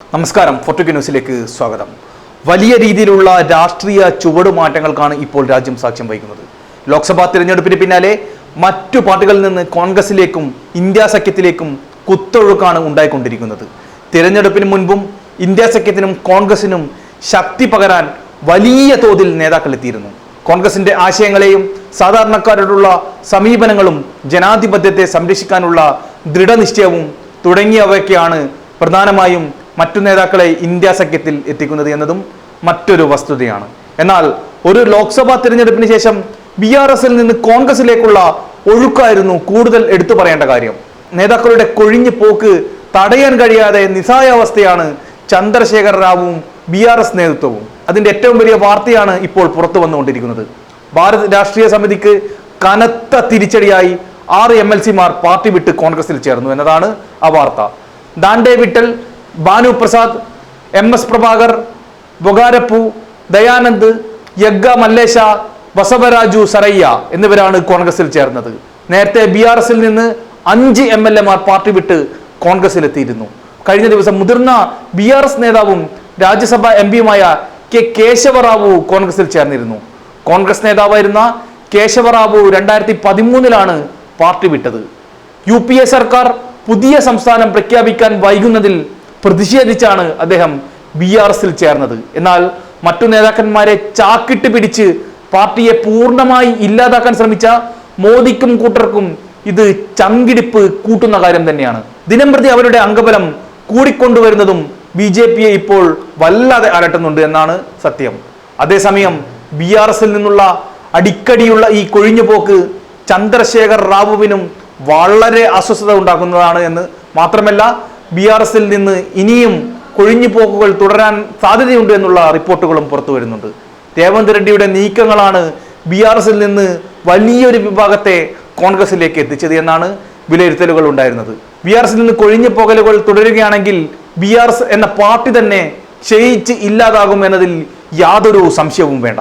നമസ്കാരം. ഫോർട്ടുക്ക് ന്യൂസിലേക്ക് സ്വാഗതം. വലിയ രീതിയിലുള്ള രാഷ്ട്രീയ ചുവടുമാറ്റങ്ങൾക്കാണ് ഇപ്പോൾ രാജ്യം സാക്ഷ്യം വഹിക്കുന്നത്. ലോക്സഭാ തിരഞ്ഞെടുപ്പിന് പിന്നാലെ മറ്റു പാർട്ടികളിൽ നിന്ന് കോൺഗ്രസിലേക്കും ഇന്ത്യ സഖ്യത്തിലേക്കും കുത്തൊഴുക്കാണ് ഉണ്ടായിക്കൊണ്ടിരിക്കുന്നത്. തിരഞ്ഞെടുപ്പിന് മുൻപും ഇന്ത്യ സഖ്യത്തിനും കോൺഗ്രസിനും ശക്തി പകരാൻ വലിയ തോതിൽ നേതാക്കൾ എത്തിയിരുന്നു. കോൺഗ്രസിന്റെ ആശയങ്ങളെയും സാധാരണക്കാരോടുള്ള സമീപനങ്ങളും ജനാധിപത്യത്തെ സംരക്ഷിക്കാനുള്ള ദൃഢനിശ്ചയവും തുടങ്ങിയവയൊക്കെയാണ് പ്രധാനമായും മറ്റു നേതാക്കളെ ഇന്ത്യ സഖ്യത്തിൽ എത്തിക്കുന്നത് എന്നതും മറ്റൊരു വസ്തുതയാണ്. എന്നാൽ ഒരു ലോക്സഭാ തിരഞ്ഞെടുപ്പിന് ശേഷം ബി ആർ എസിൽ നിന്ന് കോൺഗ്രസിലേക്കുള്ള ഒഴുക്കായിരുന്നു കൂടുതൽ എടുത്തു പറയേണ്ട കാര്യം. നേതാക്കളുടെ കൊഴിഞ്ഞു പോക്ക് തടയാൻ കഴിയാതെ നിസ്സായാവസ്ഥയാണ് ചന്ദ്രശേഖർ റാവുവും ബി ആർ എസ് നേതൃത്വവും. അതിന്റെ ഏറ്റവും വലിയ വാർത്തയാണ് ഇപ്പോൾ പുറത്തു വന്നുകൊണ്ടിരിക്കുന്നത്. ഭാരത് രാഷ്ട്രീയ സമിതിക്ക് കനത്ത തിരിച്ചടിയായി ആറ് എം എൽ സിമാർ പാർട്ടി വിട്ട് കോൺഗ്രസിൽ ചേർന്നു എന്നതാണ് ആ വാർത്ത. ദാണ്ഡെ വിട്ടൽ ഭാനു പ്രസാദ് എം എസ് പ്രഭാകർ ബൊഗാരപ്പു ദയാനന്ദ് യഗ്ഗ മല്ലേശ വസവരാജു സറയ്യ എന്നിവരാണ് കോൺഗ്രസിൽ ചേർന്നത്. നേരത്തെ ബി ആർ എസിൽ നിന്ന് അഞ്ച് എം എൽ എമാർ പാർട്ടി വിട്ട് കോൺഗ്രസിൽ എത്തിയിരുന്നു കഴിഞ്ഞ ദിവസം മുതിർന്ന ബി ആർ എസ് നേതാവും രാജ്യസഭ എം പിയുമായ കെ കേശവറാവു കോൺഗ്രസിൽ ചേർന്നിരുന്നു. കോൺഗ്രസ് നേതാവായിരുന്ന കേശവറാവു രണ്ടായിരത്തി പതിമൂന്നിലാണ് പാർട്ടി വിട്ടത്. യു സർക്കാർ പുതിയ സംസ്ഥാനം പ്രഖ്യാപിക്കാൻ വൈകുന്നതിൽ പ്രതിഷേധിച്ചാണ് അദ്ദേഹം ബി ആർ എസിൽ ചേർന്നത്. എന്നാൽ മറ്റു നേതാക്കന്മാരെ ചാക്കിട്ട് പിടിച്ച് പാർട്ടിയെ പൂർണമായി ഇല്ലാതാക്കാൻ ശ്രമിച്ച മോദിക്കും കൂട്ടർക്കും ഇത് ചങ്കിടിപ്പ് കൂട്ടുന്ന കാര്യം തന്നെയാണ്. ദിനംപ്രതി അവരുടെ അംഗബലം കൂടിക്കൊണ്ടുവരുന്നതും ബി ജെ പിയെ ഇപ്പോൾ വല്ലാതെ അലട്ടുന്നുണ്ട് എന്നാണ് സത്യം. അതേസമയം ബി ആർ എസിൽ നിന്നുള്ള അടിക്കടിയുള്ള ഈ കൊഴിഞ്ഞുപോക്ക് ചന്ദ്രശേഖർ റാവുവിനും വളരെ അസ്വസ്ഥത ഉണ്ടാക്കുന്നതാണ് എന്ന് മാത്രമല്ല ബി ആർ എസിൽ നിന്ന് ഇനിയും കൊഴിഞ്ഞുപോക്കുകൾ തുടരാൻ സാധ്യതയുണ്ട് എന്നുള്ള റിപ്പോർട്ടുകളും പുറത്തു വരുന്നുണ്ട്. രേവന്ത് റെഡ്ഡിയുടെ നീക്കങ്ങളാണ് ബി ആർ എസിൽ നിന്ന് വലിയൊരു വിഭാഗത്തെ കോൺഗ്രസിലേക്ക് എത്തിച്ചത് എന്നാണ് വിലയിരുത്തലുകൾ ഉണ്ടായിരുന്നത്. ബി ആർ എസിൽ നിന്ന് കൊഴിഞ്ഞു പോകലുകൾ തുടരുകയാണെങ്കിൽ ബി ആർ എസ് എന്ന പാർട്ടി തന്നെ ക്ഷയിച്ച് ഇല്ലാതാകും എന്നതിൽ യാതൊരു സംശയവും വേണ്ട.